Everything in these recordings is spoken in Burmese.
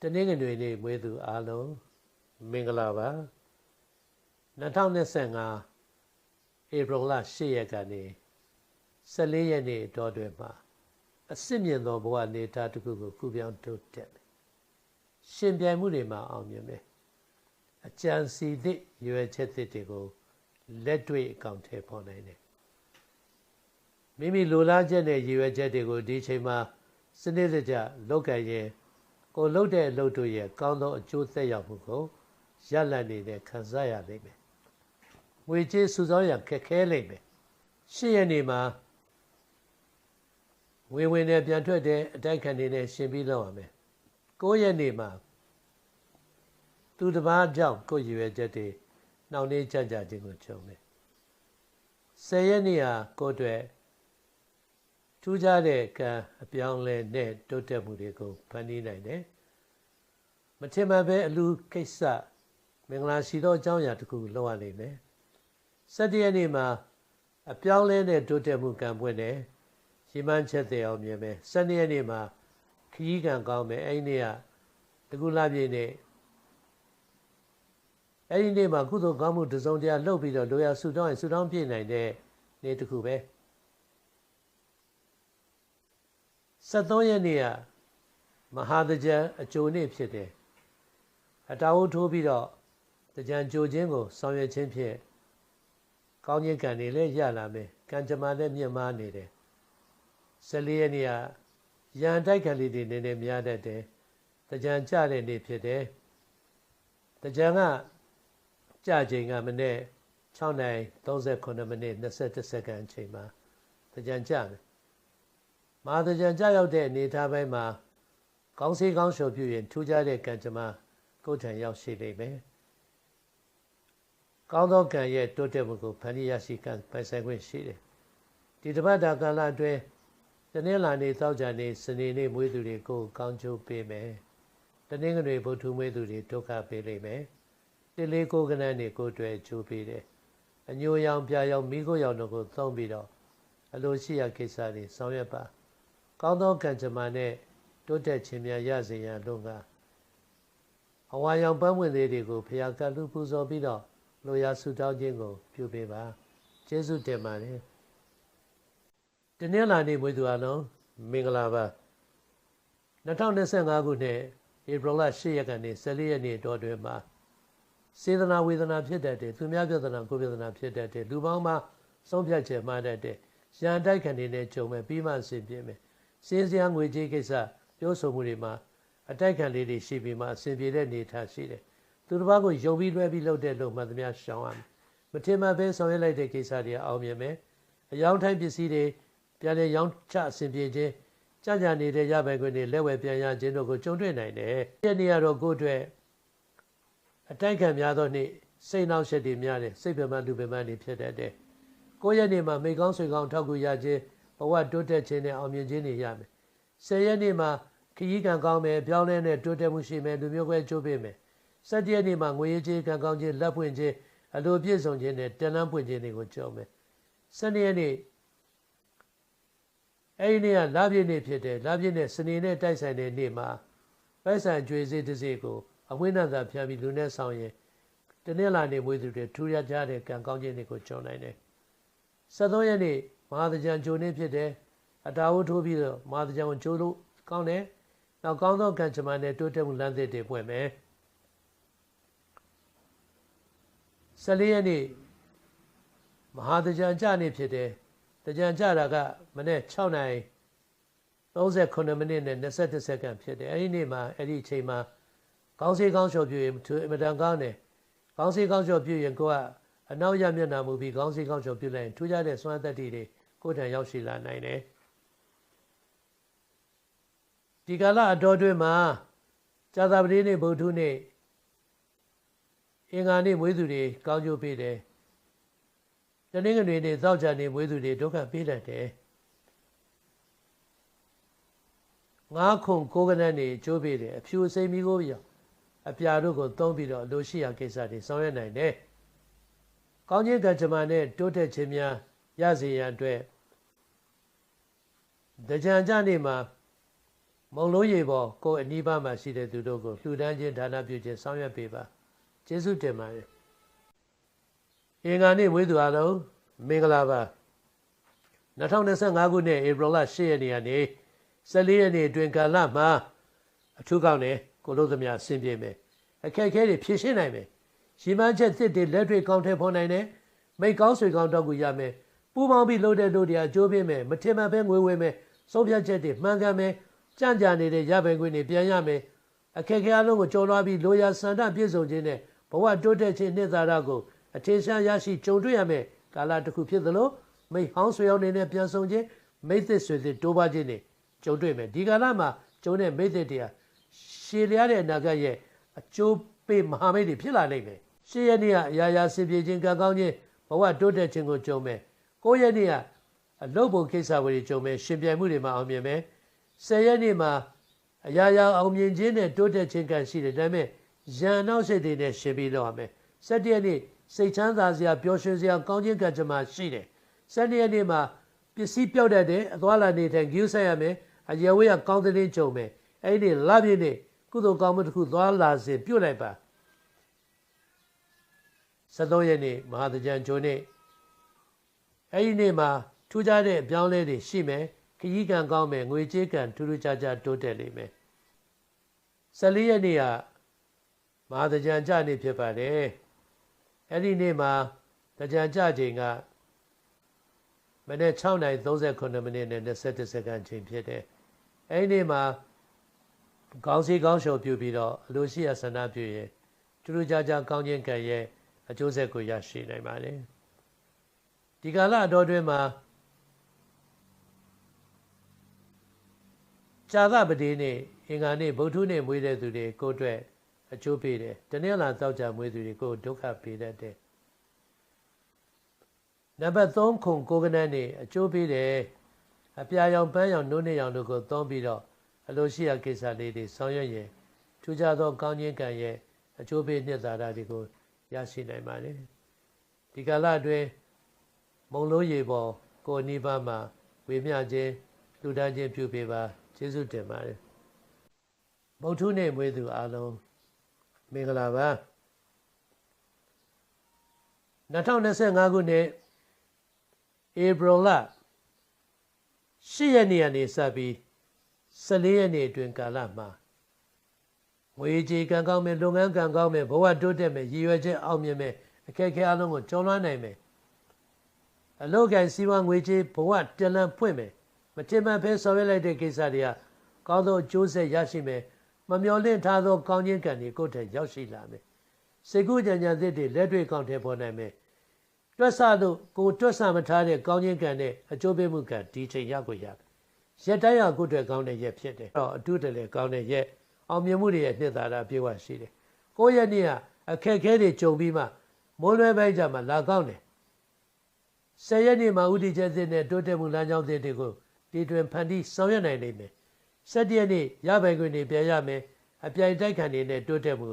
တနင်္ဂနွေနေ့မွေးသူအားလုံးမင်္ဂလာပါ2025ဧပြီလ10ရက်ကနေ14ရက်နေ့တော်တွင်မှာအစစ်မြင့်သောဘဝနေသားတစ်ခုကိုကုပြောင်းတိုးတက်မယ်ရှင်ပြိုင်မှုတွေမှာအောင်မြင်မယ်အကြံစီသည့်ရွယ်ချက်သစ်တွေကိုလက်တွေ့အကောင့်ထဲပေါ်နိုင်တယ်မိမိလိုလားချက်နဲ့ရည်ရွယ်ချက်တွေကိုဒီချိန်မှာစနစ်တကျလုပ်ကြရင် ကိုလှုပ်တဲ့အလုပ်တို့ရဲ့ကောင်းသောအကျိုးသက်ရောက်မှုကိုရလတ်နေတဲ့ခံစားရလိမ့်မယ်။ငွေကြေးစုဆောင်းရခက်ခဲလိမ့်မယ်။ရှစ်ရက်နေမှာငွေဝင်နဲ့ပြန်ထွက်တဲ့အတိုက်ခံနေနဲ့ရှင်ပြီးလောက်ရမယ်။ကိုးရက်နေမှာသူတစ်ပါးကြောင့်ကိုယ်ရွယ်ချက်တွေနှောင့်နှေးကြကြခြင်းကိုကြုံတယ်။ဆယ်ရက်နေဟာကိုယ်အတွက် ထူးခြားတဲ့ကံအပြောင်းလဲနဲ့တိုးတက်မှုတွေကိုဖန်တီးနိုင်တယ်။မထင်မှန်ပဲအလူကိစ္စမင်္ဂလာရှိသောအကြောင်းအရာတစ်ခုလုပ်ရလိမ့်မယ်။စတရနေ့မှာအပြောင်းလဲနဲ့တိုးတက်မှုကံပွင့်တယ်။ရီမန်းချက်တဲ့အောင်မြင်မယ်။စနေရက်နေ့မှာခရီးကံကောင်းမယ်။အဲ့ဒီနေ့ကတကူလာပြည့်နေ့အဲ့ဒီနေ့မှာကုသိုလ်ကောင်းမှုတစုံတရာလုပ်ပြီးတော့လိုရာဆူတောင်းရင်ဆူတောင်းပြည့်နိုင်တဲ့နေ့တစ်ခုပဲ။ 73ရက်နေ့ကမဟာတကြံအကျိုးနေ့ဖြစ်တယ်အတာဝထိုးပြီးတော့တကြံကြိုခြင်းကိုဆောင်ရွက်ခြင်းဖြင့်ကောင်းခြင်းကံတွေလည်းရလာမယ်ကံကြမ္မာလည်းမြင့်မားနေတယ်14ရက်နေ့ကရန်တိုက်ခံလေးတွေနည်းနည်းများတတ်တယ်တကြံကြတဲ့နေ့ဖြစ်တယ်တကြံကကြချိန်ကမနေ့6နိုင်38မိနစ်21စက္ကန့်အချိန်မှာတကြံကြမယ် မဟာတကြံကြရောက်တဲ့အနေထားပိုင်းမှာကောင်းစေးကောင်းရှုပ်ပြရင်ထူးခြားတဲ့ကံကြမ္မာကိုယ်ထံရောက်ရှိနေမယ်။ကောင်းသောကံရဲ့တိုးတက်မှုကိုဖန်တီးရရှိကံပိုင်ဆိုင်ခွင့်ရှိတယ်။ဒီတပတ်တာကာလအတွင်းတနင်္လာနေ့သောကြာနေ့စနေနေ့မွေးသူတွေကိုကောင်းကျိုးပေးမယ်။တနင်္ဂနွေဗုဒ္ဓမွေးသူတွေဒုက္ခပေးလိမ့်မယ်။တိလေးကိုကနန်းတွေကိုတွေ့ကျိုးပေးတယ်။အညိုရောင်ပြရောင်မိခိုးရောင်တို့ကိုသုံးပြီးတော့အလိုရှိရာကိစ္စတွေဆောင်ရွက်ပါ။ ကောင်းသောကံကြမ္မာနဲ့တိုးတက်ခြင်းများရစေရန်လို့ကအဝါရောင်ပန်းဝင်လေးတွေကိုဖျာကလူပူဇော်ပြီးတော့လိုရာဆုတောင်းခြင်းကို ပြုပေးပါကျေးဇူးတင်ပါတယ်တနင်္လာနေ့မွေးသူအလုံးမင်္ဂလာပါ2025ခုနှစ်ဧပြီလ10ရက်ကနေ14ရက်နေ့တော်တွင်မှာစေတနာဝေဒနာဖြစ်တတ်တယ်သူများပြဿနာကိုယ်ပြဿနာဖြစ်တတ်တယ်လူပေါင်းမှာဆုံးဖြတ်ချက်မှားတတ်တယ်ရန်တိုက်ခံနေတဲ့ကြုံမဲ့ပြီးမှအစဉ်ပြင်းမယ် စင်းစရာငွေကြေးကိစ္စပြောဆိုမှုတွေမှာအတိုက်ခံလေးတွေရှိပြီးမှအဆင်ပြေတဲ့နေထားရှိတယ်သူတစ်ပါးကိုယုံပြီးလွှဲပြီးလုပ်တဲ့လို့မှသမျှရှောင်ရမယ်မထင်မှပဲဆောင်ရွက်လိုက်တဲ့ကိစ္စတွေအောင်မြင်မယ်အယောင်ထိုင်းပစ္စည်းတွေပြန်လည်ရောင်းချအဆင်ပြေခြင်းကြကြနေတဲ့ရပိုင်ခွင့်တွေလက်ဝယ်ပြန်ရခြင်းတို့ကိုကြုံတွေ့နိုင်တယ်ဒီနေ့ကတော့ကိုယ့်အတွက်အတိုက်ခံများသောနေ့စိတ်နှောက်ယှက်တွေများတယ်စိတ်ပြမလူပြမတွေဖြစ်တတ်တယ်ကိုယ့်ရဲ့နေ့မှာမိကောင်းဆွေကောင်းထောက်ကူရခြင်း ဘဝတိုးတက်ခြင်းနဲ့အောင်မြင်ခြင်းတွေရမယ်။ဆယ်ရက်နေ့မှာခရီးကံကောင်းမယ်ပြောင်းလဲတဲ့တိုးတက်မှုရှိမယ်လူမျိုးကွဲကျိုးပေးမယ်။ဆက်ရက်နေ့မှာငွေရေးခြင်းကံကောင်းခြင်းလက်ဖွင့်ခြင်းအလိုပြည့်စုံခြင်းနဲ့တန်လန်းပွင့်ခြင်းတွေကိုကြုံမယ်။ဆယ်ရက်နေ့အဲ့ဒီနေ့ကလပြည့်နေ့ဖြစ်တယ်လပြည့်နေ့စနေနေ့တိုက်ဆိုင်တဲ့နေ့မှာပိုက်ဆံကြွေစေတစ်စေကိုအဝိနသာဖြန့်ပြီးလူနဲ့ဆောင်ရင်တနေ့လာနေမွေးသူတွေထူရကြတဲ့ကံကောင်းခြင်းတွေကိုကြုံနိုင်တယ်။73ရက်နေ့ မဟာတကြံဂျိုနေဖြစ်တယ်အတာဝထိုးပြီးတော့မဟာတကြံကိုဂျိုလို့ကောင်းတယ်နောက်ကောင်းသောကံကြမ္မာနဲ့တိုးတက်မှုလမ်းသစ်တွေပွင့်မယ်14ရက်နေ့မဟာတကြံကြနေဖြစ်တယ်တကြံကြတာကမနေ့6နိုင်38မိနစ်နဲ့21စက္ကန့်ဖြစ်တယ်အဲ့ဒီနေ့မှာအဲ့ဒီအချိန်မှာကောင်းစေးကောင်းလျှော်ပြရင်အမတန်ကောင်းတယ်ကောင်းစေးကောင်းလျှော်ပြရင်ကိုကအနောက်ရမျက်နှာမူပြီးကောင်းစေးကောင်းလျှော်ပြလိုက်ရင်ထူးခြားတဲ့စွမ်းသက်တွေ ကိုယ်ထံရောက်ရှိလာနိုင်တယ်ဒီကာလအတော်တွင်မှာဇာတာပတိနေ့ဗုဒ္ဓနေ့အင်္ဂါနေ့မွေးသူတွေကောင်းကျိုးပေးတယ်တနင်္ဂနွေနေ့သောကြာနေ့မွေးသူတွေဒုက္ခပေးတတ်တယ်ငါးခုကိုးကနန်းနေကျိုးပေးတယ်အဖြူစိမ်မီကိုပြအပြာတို့ကိုသုံးပြီးတော့လိုရှိရာကိစ္စတွေဆောင်ရွက်နိုင်တယ်ကောင်းခြင်းကံကြမ္မာနဲ့တိုးတက်ခြင်းများရစေရန်အတွက် တကြံကြနေ့မှာမုံလုံးရေပေါ်ကိုယ်အနီးပါးမှာရှိတဲ့သူတို့ကိုလှူဒန်းခြင်းဒါနပြုခြင်းဆောင်ရွက်ပေးပါကျေးဇူးတင်ပါတယ်အင်္ဂါနေ့မွေးသူအားလုံးမင်္ဂလာပါ2025ခုနှစ်ဧပြီလ10ရက်နေ့ကနေ14ရက်နေ့အတွင်းကာလမှာအထူးကောင်းတယ်ကိုလို့သမျှဆင်ပြေမယ်အခက်အခဲတွေဖြေရှင်းနိုင်မယ်ရီမန်းချက်သစ်တွေလက်တွေကောင်းထဲဖော်နိုင်တယ်မိတ်ကောင်းဆွေကောင်းတော့ကူရမယ်ပူပေါင်းပြီးလို့တဲ့တို့တွေအကျိုးပေးမယ်မထင်မှန်ပဲငွေဝဲမယ် ဆုံးဖြတ်ချက်တွေမှန်ကန်မယ်ကြံ့ကြာနေတဲ့ရပိုင်ခွင့်တွေပြန်ရမယ်အခက်အခဲအလုံးကိုကြော်လွှားပြီးလိုရာစန္ဒပြည့်စုံခြင်းနဲ့ဘဝတိုးတက်ခြင်းနှစ်သာရကိုအထင်ရှားရရှိကြုံတွေ့ရမယ်ကာလတစ်ခုဖြစ်သလိုမိဟောင်းဆွေရောက်နေတဲ့ပြန်ဆောင်ခြင်းမိသစ်ဆွေသစ်တိုးပါခြင်းနဲ့ကြုံတွေ့မယ်ဒီကာလမှာကျုံတဲ့မိသစ်တရားရှည်လျားတဲ့အနာဂတ်ရဲ့အကျိုးပေးမဟာမိတ်တွေဖြစ်လာနိုင်မယ်ရှေ့ရက်နေ့ကအရာရာစင်ပြေခြင်းကံကောင်းခြင်းဘဝတိုးတက်ခြင်းကိုကြုံမယ်ကိုယ့်ရက်နေ့က အလုပ်ပုံကိစ္စဝေတွေကြုံမယ်ရှင်ပြိုင်မှုတွေမှာအောင်မြင်မယ်ဆယ်ရက်နေ့မှာအရာရာအောင်မြင်ခြင်းနဲ့တိုးတက်ခြင်းကံရှိတယ်ဒါပေမဲ့ရန်နောက်စိတ်တွေနဲ့ရှင်ပြီးတော့ရမယ်၁၇ရက်နေ့စိတ်ချမ်းသာစရာပျော်ရွှင်စရာကောင်းခြင်းကံကြမ္မာရှိတယ်၁၂ရက်နေ့မှာပစ္စည်းပြောက်တတ်တယ်အသွားလာနေတိုင်းဂိူးဆက်ရမယ်အရေဝေးကကောင်းတဲ့ကြုံမယ်အဲ့ဒီလပြည့်နေ့ကုသိုလ်ကောင်းမှုတစ်ခုသွားလာစဉ်ပြုတ်လိုက်ပါ73ရက်နေ့မဟာတကြံဂျိုနေ့အဲ့ဒီနေ့မှာ ထူးခြားတဲ့အပြောင်းလဲတွေရှိမယ်ခကြီးကံကောင်းမယ်ငွေကြေးကံထူးထူးခြားခြားတိုးတက်လိမ့်မယ်14ရက်နေ့ကမဟာတကြံကြနေ့ဖြစ်ပါတယ်အဲ့ဒီနေ့မှာတကြံကြချိန်ကမနေ့6:39မိနစ်နဲ့27စက္ကန့်ချိန်ဖြစ်တယ်အဲ့ဒီနေ့မှာခေါင်းစည်းခေါင်းလျှော်ပြုပြီးတော့အလိုရှိရဆန္ဒပြုရင်ထူးထူးခြားခြားကောင်းခြင်းကံရဲ့အကျိုးဆက်ကိုရရှိနိုင်ပါတယ်ဒီကာလအတော်တွင်မှာ ဇာသပတိနေ့အင်္ဂါနေ့ဗုဒ္ဓနေ့မွေးတဲ့သူတွေကိုအတွက်အကျိုးပေးတယ်တနင်္လာတောက်ကြမွေးသူတွေကိုဒုက္ခပေးတတ်တယ်နံပါတ်3ခုကိုကနန်းနေအကျိုးပေးတယ်အပြာရောင်ပန်းရောင်နိုးနေရောင်တို့ကိုသုံးပြီးတော့အလိုရှိရာကိစ္စလေးတွေဆောင်ရွက်ရင်ထူးခြားသောကောင်းခြင်းကံရဲ့အကျိုးပေးနှစ်သာရတွေကိုရရှိနိုင်ပါတယ်ဒီကာလအတွင်းမုံလို့ရေပေါ်ကိုနိဗ္ဗာန်မှာဝေမျှခြင်းလူတန်းခြင်းပြုပေးပါ ကျေးဇူးတင်ပါတယ်ဗုဒ္ဓနဲ့မွေးသူအားလုံးမင်္ဂလာပါ2025ခုနှစ်ဧပြီလ10ရက်နေ့ကနေစပြီး14ရက်နေ့အတွင်းကာလမှာငွေကြေးကံကောင်းမယ်လုပ်ငန်းကံကောင်းမယ်ဘဝတိုးတက်မယ်ရည်ရွယ်ချက်အောင်မြင်မယ်အခက်အခဲအလုံးကိုကျော်လွှားနိုင်မယ်အလုပ်ကိုင်စီးပွားငွေကြေးဘဝတလန်ဖွင့်မယ် မတင်မဖဲဆောင်ရွက်လိုက်တဲ့ကိစ္စတွေကကောင်းသောအကျိုးဆက်ရရှိမယ်မမျော်လင့်ထားသောကောင်းခြင်းကံတွေကိုယ်ထက်ရောက်ရှိလာမယ်စေကုကြံကြံသစ်တွေလက်တွေ့ကောင်းတဲ့ပေါ်နိုင်မယ်တွက်ဆတို့ကိုတွက်ဆမထားတဲ့ကောင်းခြင်းကံနဲ့အကျိုးပေးမှုကံဒီချိန်ရောက်ကိုရတယ်ရက်တိုင်းရကိုယ်တွေကောင်းတဲ့ရက်ဖြစ်တယ်တော့အတူတလည်းကောင်းတဲ့ရက်အောင်မြင်မှုတွေရဲ့နှစ်သာရပြေဝရှိတယ်ကိုယ့်ရဲ့နေ့ကအခက်အခဲတွေကြုံပြီးမှမိုးလွဲပိုင်းကြမှာလာကောင်းတယ်ဆယ်ရက်နေ့မှာဥတီချက်သစ်နဲ့တိုးတက်မှုလမ်းကြောင်းသစ်တွေကို တီတွင်ဖန်တီးဆောင်ရွက်နိုင်နိုင်မယ်ဆက်တရက်နေ့ရပိုင်ခွင့်တွေပြန်ရမယ်အပြိုင်တိုက်ခံတွေနဲ့တိုးတက်မှု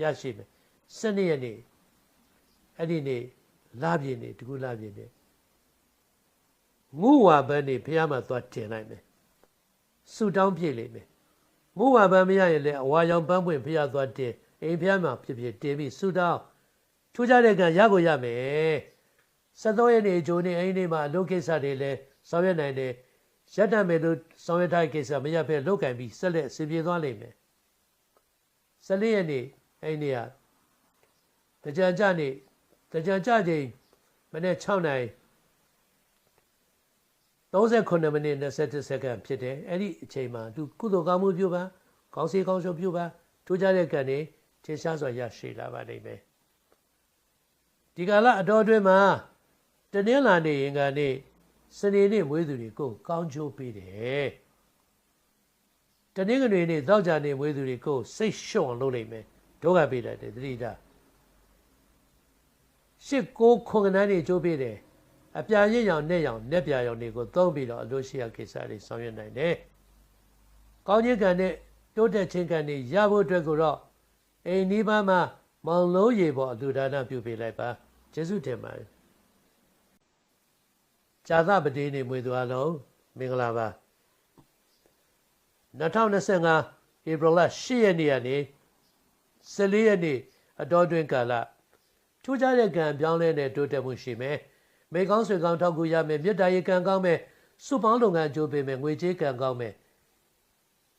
ရရှိမယ်၁၂ရက်နေ့အဲ့ဒီနေ့လာပြင်းနေတကူလာပြင်းနေငုဝါဘန်းနေဖះမှာသွားတင်လိုက်မယ်ဆူတောင်းပြည့်လိမ့်မယ်ငုဝါဘန်းမရရင်လည်းအဝါရောင်ပန်းပွင့်ဖះသွားတင်အိမ်ဖះမှာဖြစ်ဖြစ်တင်ပြီးဆူတောင်းထူးခြားတဲ့ကံရကိုရမယ်73ရက်နေ့ဂျိုးနေ့အိမ်နေ့မှာအလုပ်ကိစ္စတွေလည်းဆောင်ရွက်နိုင်တယ် ရက်တံမယ်လို့ဆောင်ရွက်ထားတဲ့ကိစ္စမရဖဲလုတ်ကင်ပြီးဆက်လက်ဆင်ပြေသွားလိမ့်မယ်14ရက်နေ့အိမ်နေ့ကတကြံကြနေ့တကြံကြချိန်မနေ့6နိုင်38မိနစ်27စက္ကန့်ဖြစ်တယ်အဲ့ဒီအချိန်မှာသူကုသိုလ်ကောင်းမှုပြုပါကောင်းစီကောင်းရှုံးပြုပါထူးခြားတဲ့ကံတွေထင်ရှားစွာရရှိလာပါလိမ့်မယ်ဒီကာလအတော်အတွင်းမှာတနင်္လာနေ့ရင်ကနေ စနေနေ့မွေးသူတွေကိုကောင်းချိုးပေးတယ်တနင်္ဂနွေနေ့သောကြာနေ့မွေးသူတွေကိုစိတ်ရှုံလုပ်လိုက်မယ်ဒုက္ခပေးတတ်တယ်သတိထားရှစ်ကိုခွန်ကနန်းတွေကျိုးပေးတယ်အပြာရင့်ရောင်နဲ့ရောင်နဲ့ပြာရောင်တွေကိုသုံးပြီးတော့အလို့ရှိရကိစ္စတွေဆောင်ရွက်နိုင်တယ်။ကောင်းခြင်းကံနဲ့တိုးတက်ခြင်းကံတွေရဖို့အတွက်ကိုတော့အိမ်နီးပါးမှာမောင်လုံးရေပေါ်အလူဒါနပြုပေးလိုက်ပါကျေးဇူးတင်ပါတယ်။ ဇာသပတိနေမွေသူအလုံးမင်္ဂလာပါ2025ဧပြီလ10ရက်နေ့ကနေ14ရက်နေ့အတော်တွင်ကာလထူးခြားတဲ့ကံပြောင်းလဲတဲ့တိုးတက်မှုရှိမယ်။မိကောင်းဆွေကောင်းထောက်ကူရမယ်မြတ်တာရေးကံကောင်းမယ်စုပေါင်းလုပ်ငန်းကြိုးပေးမယ်ငွေကြေးကံကောင်းမယ်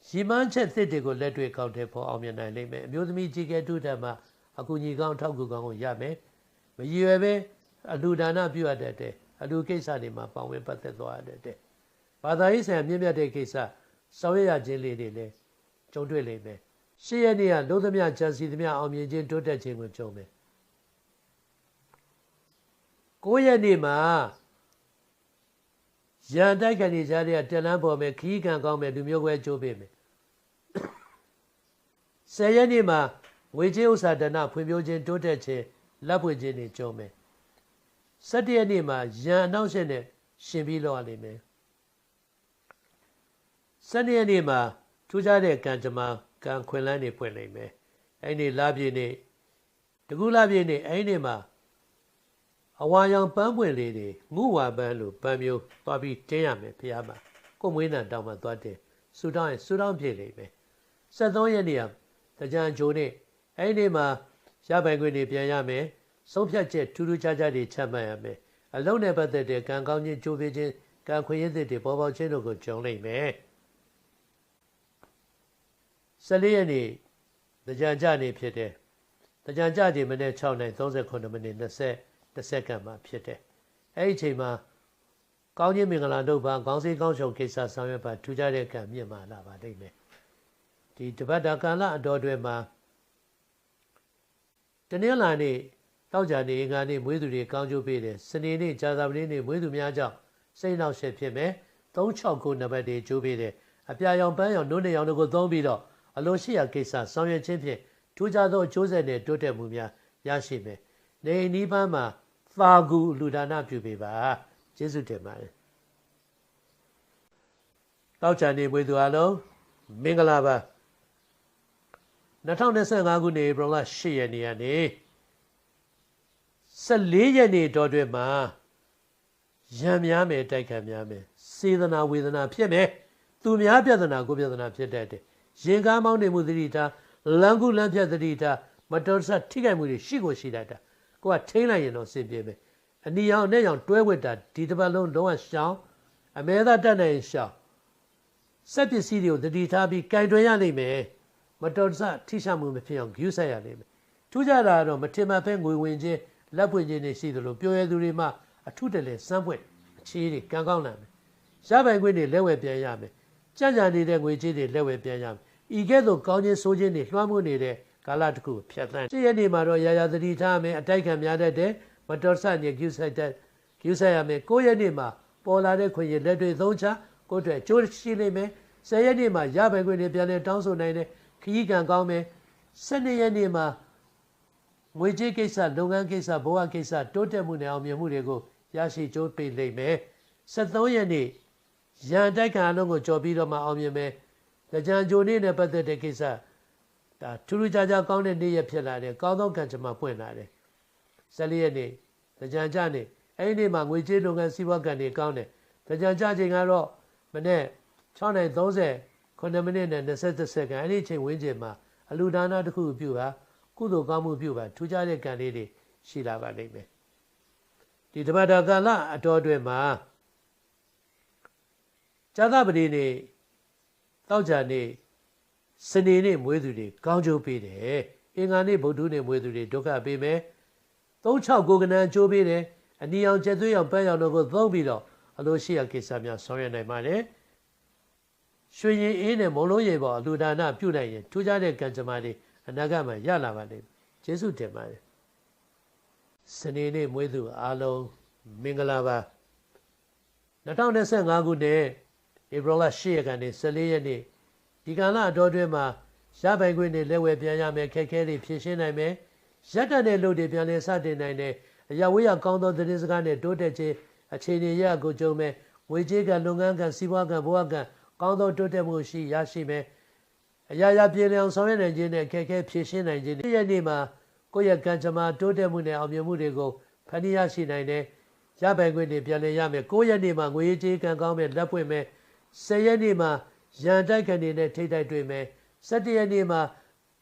ရီမန်းချက်သစ်တွေကိုလက်တွေ့ကောက်တဲ့ဖို့အောင်မြင်နိုင်လိမ့်မယ်အမျိုးသမီးကြီးကဲတူတတ်မှာအကူညီကောင်းထောက်ကူကောင်းကိုရမယ်မရည်ရွယ်ပဲအလူဒါနပြုရတဲ့ အလူကိစ္စတွေမှာပါဝင်ပတ်သက်သွားရတဲ့ဘာသာရေးဆန်မြင့်မြတ်တဲ့ကိစ္စဆောင်ရွက်ရခြင်းလေးတွေလည်းကြုံတွေ့လိမ့်မယ်ရှေ့ရနေ့ကလုံးသမျှဂျန်စီသမျှအောင်မြင်ခြင်းတိုးတက်ခြင်းကိုကြုံမယ်ကိုရက်နေ့မှာရန်တိုက်ခံနေကြတဲ့တက်လန်းပေါ်မယ်ခီးခံကောင်းမယ်လူမျိုးကွဲကြိုးပေးမယ်ဆယ်ရက်နေ့မှာငွေကြေးဥစ္စာဒဏဖွံ့ဖြိုးခြင်းတိုးတက်ခြင်းလက်ပွင့်ခြင်းတွေကြုံမယ် ၁၇ရက်နေ့မှာရန်အနောက်ရှက်နဲ့ရှင်ပြီးလောက်ရလိမ့်မယ်၁၂ရက်နေ့မှာထူးခြားတဲ့ကံကြမ္မာကံခွင်လန်းတွေဖွင့်လိမ့်မယ်အဲ့ဒီလပြည့်နေ့တကူလပြည့်နေ့အဲ့ဒီမှာအဝါရောင်ပန်းပွင့်လေးတွေငုဝါပန်းလိုပန်းမျိုးသွားပြီးတင်းရမယ်ဖះမှာကိုမွေးနံတောင်းမှသွားတင်ဆူတောင်းရင်ဆူတောင်းပြည့်လိမ့်မယ်73ရက်နေ့ကတကြံဂျိုးနေ့အဲ့ဒီမှာရပိုင်ခွင့်တွေပြန်ရမယ် ဆုံးဖြတ်ချက်ထူးထူးခြားခြားတွေချမှတ်ရမယ်အလုံးနဲ့ပတ်သက်တဲ့ကံကောင်းခြင်းကြိုးပေးခြင်းကံခွင့်ရည်တွေပေါ်ပေါက်ခြင်းတို့ကိုကြုံလိမ့်မယ်14ရက်နေ့တကြံကြနေ့ဖြစ်တယ်တကြံကြချိန်မနေ့6နိုင်39မိနစ်20 10စက္ကန့်မှာဖြစ်တယ်အဲ့ဒီအချိန်မှာကောင်းခြင်းမင်္ဂလာတို့ဘာခေါင်းစည်းကောင်းချုပ်ကိစ္စဆောင်ရွက်ပါထူးခြားတဲ့ကံမြင့်မာလာပါလိမ့်မယ်ဒီတပတ်တာကာလအတော်တွေမှာတနင်္လာနေ့ တောက်ကြနေအင်္ဂါနေ့မွေးသူတွေကောင်းကျိုးပေးတယ်စနေနေ့ကြာသပတေးနေ့မွေးသူများကြောင့်စိတ်နှောက်ယှက်ဖြစ်မယ်369နံပါတ်တွေကျိုးပေးတယ်အပြာရောင်ပန်းရောင်နှုတ်နေရောင်တို့ကိုသုံးပြီးတော့အလိုရှိရာကိစ္စဆောင်ရွက်ခြင်းဖြင့်ထူးခြားသောအကျိုးဆက်နဲ့တိုးတက်မှုများရရှိမယ်နေနီးပန်းမှာသာကူလူဒါနပြုပေးပါကျေးဇူးတင်ပါတယ်တောက်ချန်နေမွေသူအလုံးမင်္ဂလာပါ2025ခုနှစ်ဧပြီလ10ရက်နေ့ကနေ 14ရက်နေ့တော်တွင်မှာရံများမယ်တိုက်ခံများမယ်စေတနာဝေဒနာဖြစ်မယ်သူများပြဿနာကိုပြဿနာဖြစ်တတ်တယ်ရင်ကားမောင်းနေမှုသတိထားလမ်းကူလမ်းဖြတ်သတိထားမတော်တဆထိခိုက်မှုတွေရှိကိုရှိတတ်တာကိုကထိန်းလိုက်ရင်တော့စင်ပြေမယ်အနီရောင်နဲ့ရောင်တွဲဝစ်တာဒီတစ်ပတ်လုံးလုံးဝရှောင်းအမဲသားတက်နိုင်ရှောင်းစက်ပစ္စည်းတွေကိုတတိထားပြီးကင်တွင်ရနိုင်မယ်မတော်တဆထိရှမှုမဖြစ်အောင်ဂရုစိုက်ရနိုင်မယ်ထူးခြားတာကတော့မထင်မှတ်ဖဲငွေဝင်ခြင်း လက်ပွင့်ခြင်းတွေရှိသလိုပြောရသူတွေမှအထုတလဲစမ်းပွင့်အခြေးတွေကံကောင်းလာမယ်ရပိုင်ခွင့်တွေလက်ဝဲပြန်ရမယ်ကြံ့ကြံ့နေတဲ့ငွေကြေးတွေလက်ဝဲပြန်ရမယ်ဤကဲ့သို့ကောင်းခြင်းဆိုးခြင်းတွေလွှမ်းမိုးနေတဲ့ကာလတစ်ခုဖြတ်သန်းရှစ်ရက်နေမှာတော့ရာရာသတိထားမယ်အတိုက်ခံများတတ်တယ်မတော်ဆညကျူးဆိုင်တဲ့ကျူးဆိုင်ရမယ်9ရက်နေ့မှာပေါ်လာတဲ့ခွင့်ရလက်တွေသုံးချကိုယ့်အတွက်ကျိုးရှိလိမ့်မယ်10ရက်နေ့မှာရပိုင်ခွင့်တွေပြန်လည်တောင်းဆိုနိုင်တယ်ခရီးကံကောင်းမယ်12ရက်နေ့မှာ ငွေကြေးကိစ္စလုပ်ငန်းကိစ္စဘဝကိစ္စတိုးတက်မှုနဲ့အောင်မြင်မှုတွေကိုရရှိကြိုးပေးလိမ့်မယ်73ရက်နေ့ရန်တိုက်ခံအလုံးကိုကြော်ပြီးတော့မှအောင်မြင်မယ်ကြံကြိုနေ့နဲ့ပတ်သက်တဲ့ကိစ္စဒါထူးထူးခြားခြားကောင်းတဲ့နေ့ရက်ဖြစ်လာတယ်ကောင်းသောကံကြမ္မာပွင့်လာတယ်14ရက်နေ့ကြံကြနေ့အဲ့ဒီနေ့မှာငွေကြေးလုပ်ငန်းစီးပွားကံတွေကောင်းတယ်ကြံကြချိန်ကတော့မနေ့6:30 9မိနစ်နဲ့20စက္ကန့်အဲ့ဒီအချိန်ဝန်းကျင်မှာအလူဒါနတစ်ခုပြုပါ ကုသိုလ်ကောင်းမှုပြုပါထူးခြားတဲ့ကံလေးတွေရှိလာပါလိမ့်မယ်ဒီတပတ်တာကာလအတော်အတွင်းမှာဇာသပတိနေ့တောက်ကြနေ့စနေနေ့မွေးသူတွေကောင်းကျိုးပေးတယ်အင်္ဂါနေ့ဗုဒ္ဓနေ့မွေးသူတွေဒုက္ခပေးမယ်36ကဏ္ဍအကျိုးပေးတယ်အနီအောင်ကျက်သွေးအောင်ပန်းရောင်တို့ကိုသုံးပြီးတော့အလိုရှိရာကိစ္စများဆောင်ရွက်နိုင်ပါတယ်ရွှေရင်အေးနဲ့မုံလုံးရေပေါ်အလူဒါနပြုနိုင်ရင်ထူးခြားတဲ့ကံကြမ္မာတွေ အနာဂတ်မှာရလာပါလိမ့်မယ်ကျေးဇူးတင်ပါတယ်စနေနေ့မွေးသူအားလုံးမင်္ဂလာပါ2025ခုနှစ်ဧပြီလ10ရက်ကနေ14ရက်နေ့ဒီကာလအတော်တွင်းမှာရပိုင်ခွင့်တွေလက်ဝဲပြန်ရမယ်ခက်ခဲတွေဖြည့်ရှင်းနိုင်မယ်ရက်တတဲ့လို့တွေပြန်လည်စတင်နိုင်တယ်အရာဝေးရကောင်းသောသတင်းစကားနဲ့တိုးတက်ခြင်းအခြေအနေရကိုကြုံမယ်ငွေကြေးကလုပ်ငန်းကစီးပွားကဘဝကကောင်းသောတိုးတက်မှုရှိရရှိမယ် အရာရာပြေလည်အောင်ဆောင်ရွက်နိုင်ခြင်းနဲ့ခက်ခဲဖြည့်ရှင်းနိုင်ခြင်းဒီရက်နေ့မှာကိုယ့်ရဲ့ကံကြမ္မာတိုးတက်မှုနဲ့အောင်မြင်မှုတွေကိုဖန်တီးရရှိနိုင်တယ်ရပိုင်ခွင့်တွေပြန်လည်ရမယ်9ရက်နေ့မှာငွေကြေးကံကောင်းမယ်လက်ပွင့်မယ်10ရက်နေ့မှာရန်တိုက်ခံနေတဲ့ထိတ်တိုက်တွေ့မယ်17ရက်နေ့မှာ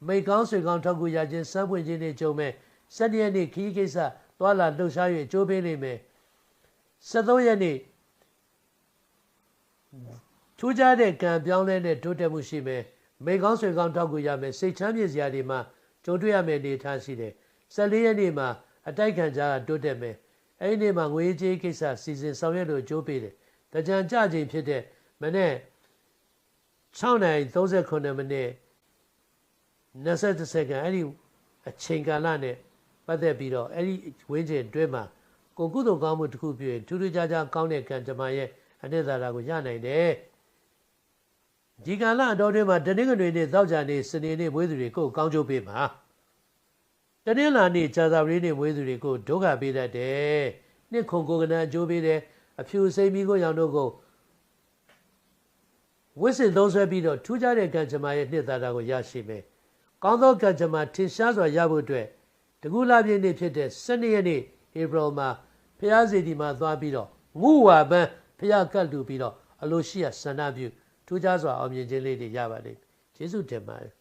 မိတ်ကောင်းဆွေကောင်းထောက်ကူရခြင်းစမ်းပွင့်ခြင်းတွေကြုံမယ်17ရက်နေ့ခီးကိစ္စသွာလာလှုပ်ရှား၍အကျိုးပေးလိမ့်မယ်73ရက်နေ့ထူးခြားတဲ့ကံပြောင်းလဲတဲ့တိုးတက်မှုရှိမယ် မိတ်ကောင်းဆွေကောင်းထောက်ကူရမယ်စိတ်ချမ်းမြေစရာတွေမှာကြုံတွေ့ရမယ့်အနေအထားရှိတယ်14ရက်နေ့မှာအတိုက်ခံကြားကတိုးတက်မယ်အဲ့ဒီနေ့မှာငွေကြေးကိစ္စစီစဉ်ဆောင်ရွက်လို့အကျိုးပေးတယ်တကြံကြချိန်ဖြစ်တဲ့မနေ့6နိုင်39မိနစ်20စက္ကန့်အဲ့ဒီအချိန်ကာလနဲ့ပတ်သက်ပြီးတော့အဲ့ဒီဝင်းကျင်အတွင်းမှာကိုကုသိုလ်ကောင်းမှုတစ်ခုပြည့်ထူးထူးခြားခြားကောင်းတဲ့ကံကြမ္မာရဲ့အနှစ်သာရကိုရနိုင်တယ် ဒီကာလအတော်တွင်းမှာတနင်္ဂနွေနေ့သောကြာနေ့စနေနေ့မွေးသူတွေကိုကောင်းကျိုးပေးမှာတနင်္လာနေ့ဇာတာပတိနေ့မွေးသူတွေကိုဒုက္ခပေးတတ်တယ်နှစ်ခုကိုကနအကျိုးပေးတယ်အဖြူစိမ့်ပြီးကိုရောင်တို့ကိုဝစ်စစ်သုံးဆွဲပြီးတော့ထူးခြားတဲ့ကံကြမ္မာရဲ့နှစ်သာရကိုရရှိမယ်။ကောင်းသောကံကြမ္မာထင်ရှားစွာရဖို့အတွက်တကူလာပြည့်နေ့ဖြစ်တဲ့12ရက်နေ့ဧပြီမှာဖျားစီတီမှာသွားပြီးတော့ငုဝါပန်းဖျားကတ်လူပြီးတော့အလိုရှိရဆန္ဒပြု ထူးခြားစွာအောင်မြင်ခြင်းလေးတွေရပါလိမ့်မယ်။ကျေးဇူးတင်ပါတယ်